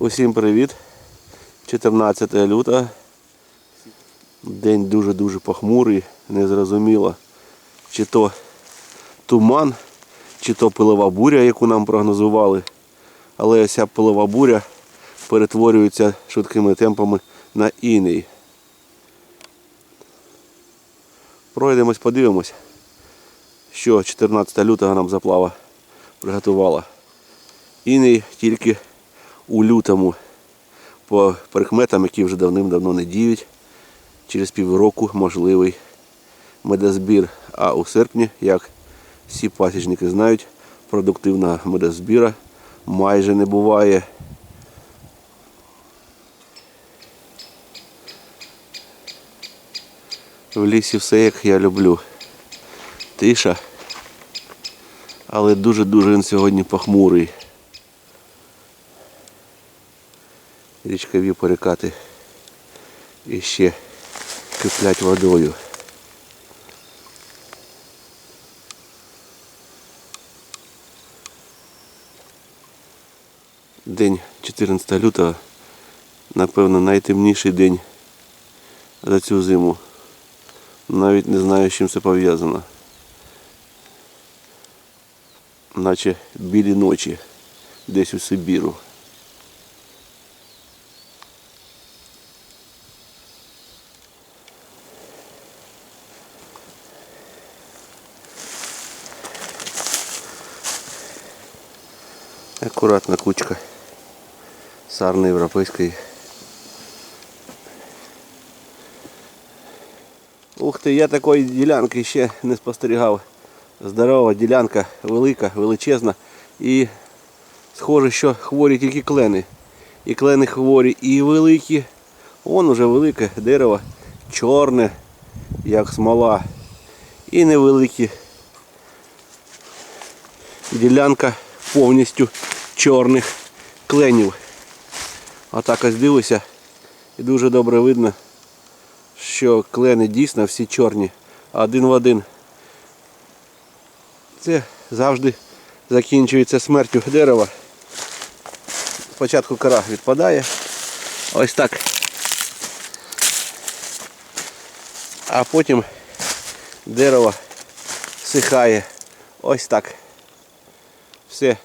Усім привіт. 14 лютого. День дуже-дуже похмурий, незрозуміло. Чи то туман, чи то пилова буря, яку нам прогнозували. Але ця пилова буря перетворюється швидкими темпами на іней. Пройдемось, подивимось, що 14 лютого нам заплава приготувала. Іней тільки у лютому по прикметам, які вже давним-давно не діють. Через півроку можливий медозбір. А у серпні, як всі пасічники знають, продуктивного медозбіра майже не буває. В лісі все як я люблю. Тиша. Але дуже-дуже він сьогодні похмурий. Річкові перекати і ще киплять водою. День 14 лютого, напевно, найтемніший день за цю зиму. Навіть не знаю, з чим це пов'язано. Наче білі ночі десь у Сибіру. Аккуратна кучка сарни європейської. Ух ти, я такої ділянки ще не спостерігав. Здорова ділянка, велика, величезна. І схоже, що хворі тільки клени. І клени хворі, і великі. Вон уже велике дерево, чорне, як смола. І невеликі. Ділянка повністю чорних кленів. Отак ось дивися. І дуже добре видно, що клени дійсно всі чорні, один в один. Це завжди закінчується смертю дерева. Спочатку кора відпадає. Ось так. А потім дерево всихає. Ось так. Все.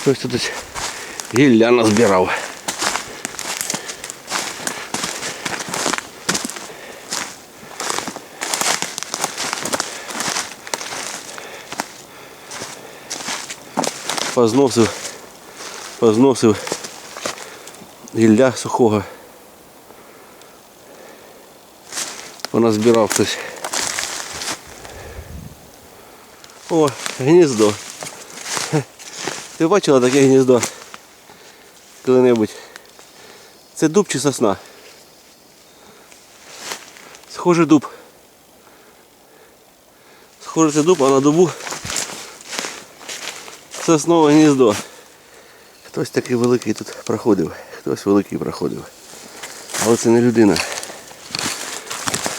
Хтось тут ось гілля назбирав. Позносив, позносив гілля сухого. Поназбирав хтось. О, гніздо. Ти бачила таке гніздо? Коли-небудь. Це дуб чи сосна? Схоже дуб. Схоже це дуб, а на дубу соснове гніздо. Хтось такий великий тут проходив. Хтось великий проходив. Але це не людина.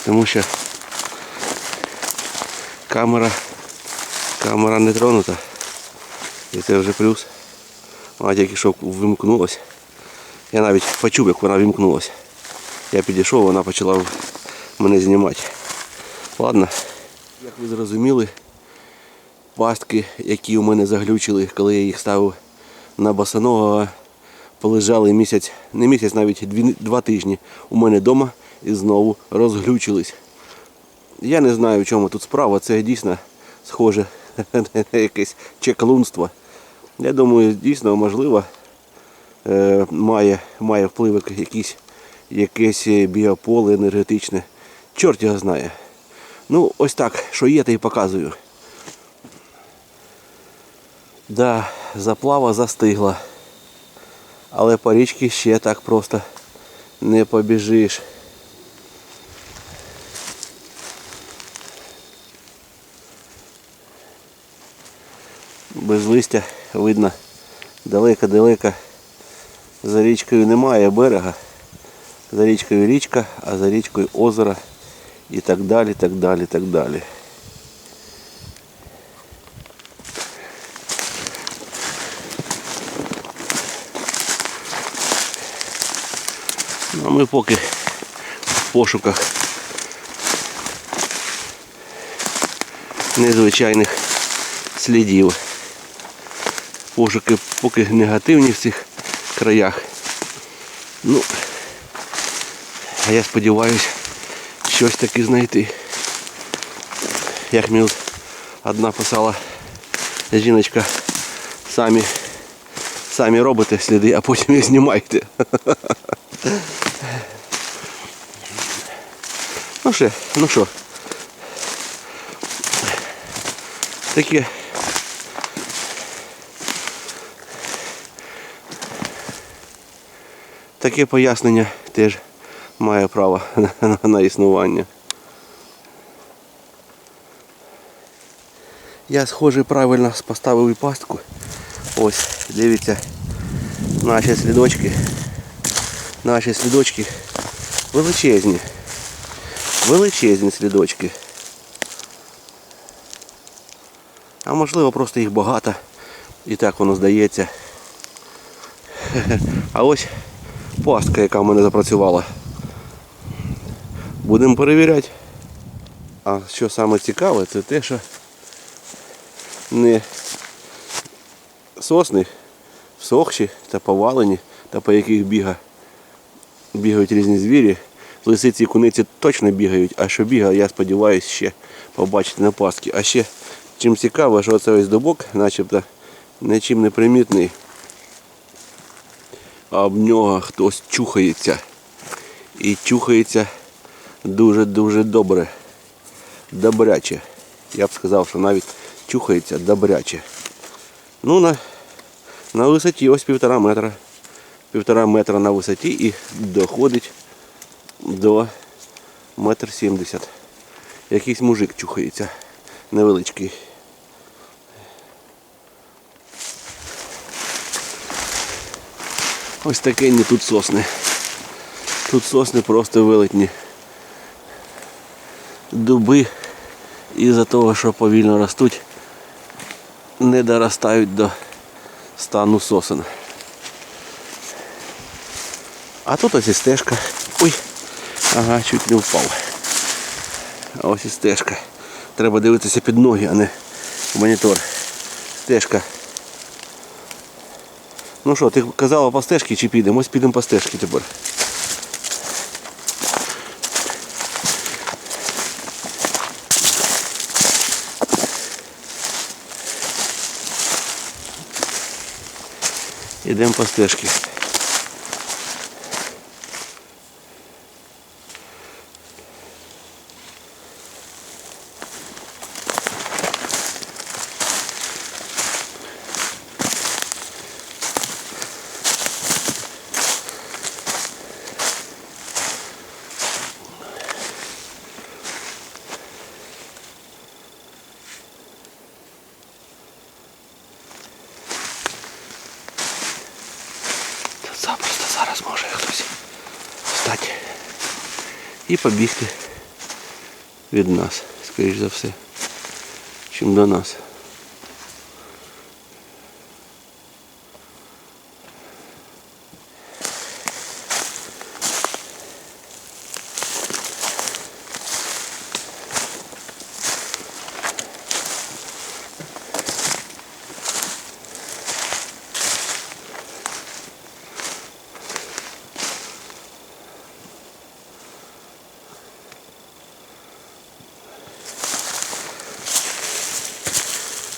Тому що камера, камера не тронута. І це вже плюс. Вона тільки що вимкнулась. Я навіть почув, як вона вимкнулась. Я підійшов, вона почала мене знімати. Ладно, як ви зрозуміли, пастки, які у мене заглючили, коли я їх ставив на босоногого, полежали місяць, не місяць, навіть дві, два тижні у мене вдома і знову розглючились. Я не знаю, в чому тут справа. Це дійсно схоже на якесь чеклунство. Я думаю, дійсно можливо е, має, має вплив якийсь, якесь біополе енергетичне. Чорт його знає. Ну, ось так, що є, то і показую. Да, заплава застигла. Але по річці ще так просто не побіжиш. Без листя видно далеко-далеко за річкою немає берега. За річкою річка, а за річкою озеро і так далі, так далі, так далі. Ну, а ми поки в пошуках незвичайних слідів. Пошуки поки негативні в цих краях. Ну, а я сподіваюся щось таки знайти. Як мені одна писала жіночка, самі, самі робите сліди, а потім їх знімайте. Ну що, ну що. Таке. Таке пояснення теж має право на, існування. Я схоже правильно поставив і пастку. Ось, дивіться, наші слідочки. Наші слідочки величезні. Величезні слідочки. А можливо просто їх багато. І так воно здається. А ось пастка, яка в мене запрацювала. Будемо перевіряти. А що саме цікаве, це те, що не сосни всохші та повалені, та по яких біга, бігають різні звірі. Лисиці і куниці точно бігають, а що бігає, я сподіваюся, ще побачити на пастки. А ще чим цікаво, що оцей ось дубок начебто нічим не примітний. А об нього хтось чухається. І чухається дуже-дуже добре. Добряче. Я б сказав, що навіть чухається добряче. Ну, на, на висоті ось півтора метра. Півтора метра на висоті і доходить до метр сімдесят. Якийсь мужик чухається. Невеличкий. Ось таке не тут сосни. Тут сосни просто велетні. Дуби із-за того, що повільно ростуть, не доростають до стану сосен. А тут ось і стежка. Ой, ага, чуть не впав. Ось і стежка. Треба дивитися під ноги, а не в монітор. Стежка. Ну що, ти казала по стежці чи підемо? Ось підемо по стежці тепер. Ідемо по стежці. Тут запросто зараз може хтось встати і побігти від нас, скоріш за все, чим до нас.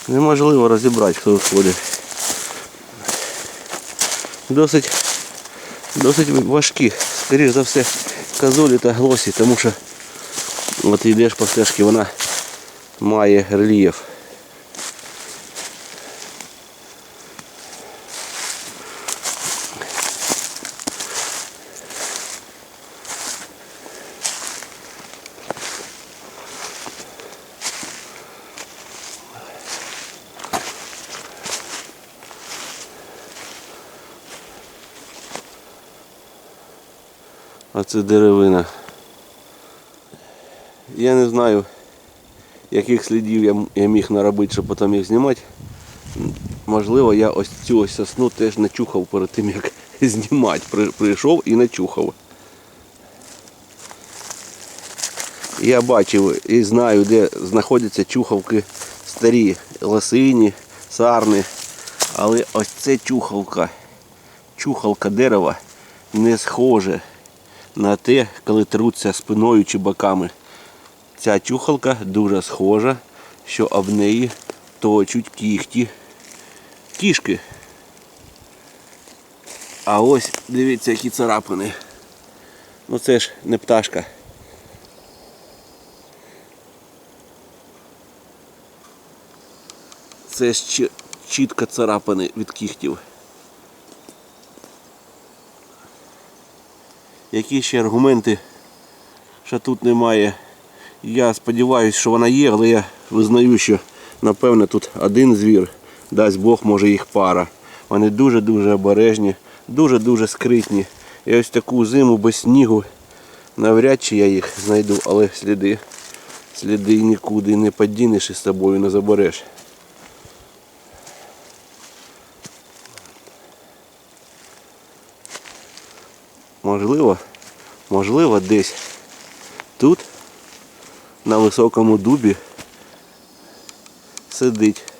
Неможливо розібрати, хто виходить. Досить, досить важкі, скоріш за все, козолі та глосі, тому що от йдеш по стежці, вона має рельєф. А це деревина. Я не знаю, яких слідів я, міг наробити, щоб потім їх знімати. Можливо, я ось цю ось сосну теж начухав перед тим, як знімати. Прийшов і начухав. Я бачив і знаю, де знаходяться чухавки старі, лосині, сарни. Але ось це чухавка, чухавка дерева не схоже на те, коли труться спиною чи боками. Ця чухалка дуже схожа, що об неї точуть кіхті кішки. А ось дивіться, які царапини. Ну це ж не пташка. Це ж чі- чітко царапини від кігтів. Які ще аргументи, що тут немає. Я сподіваюся, що вона є, але я визнаю, що напевне тут один звір, дасть Бог, може їх пара. Вони дуже-дуже обережні, дуже-дуже скритні. І ось таку зиму без снігу навряд чи я їх знайду, але сліди, сліди нікуди не подінеш і з собою не забереш. Можливо, можливо, десь тут, на високому дубі, сидить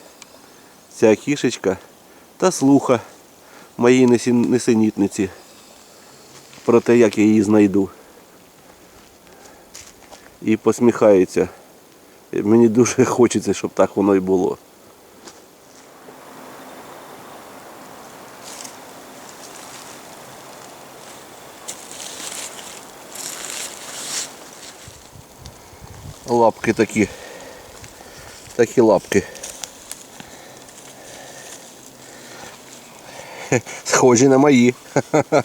ця кішечка та слуха моїй несенітниці про те, як я її знайду. І посміхається. Мені дуже хочеться, щоб так воно і було. Лапки такі. Такі лапки. Схожі на мої.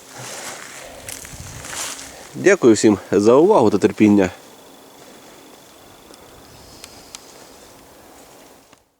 Дякую всім за увагу та терпіння.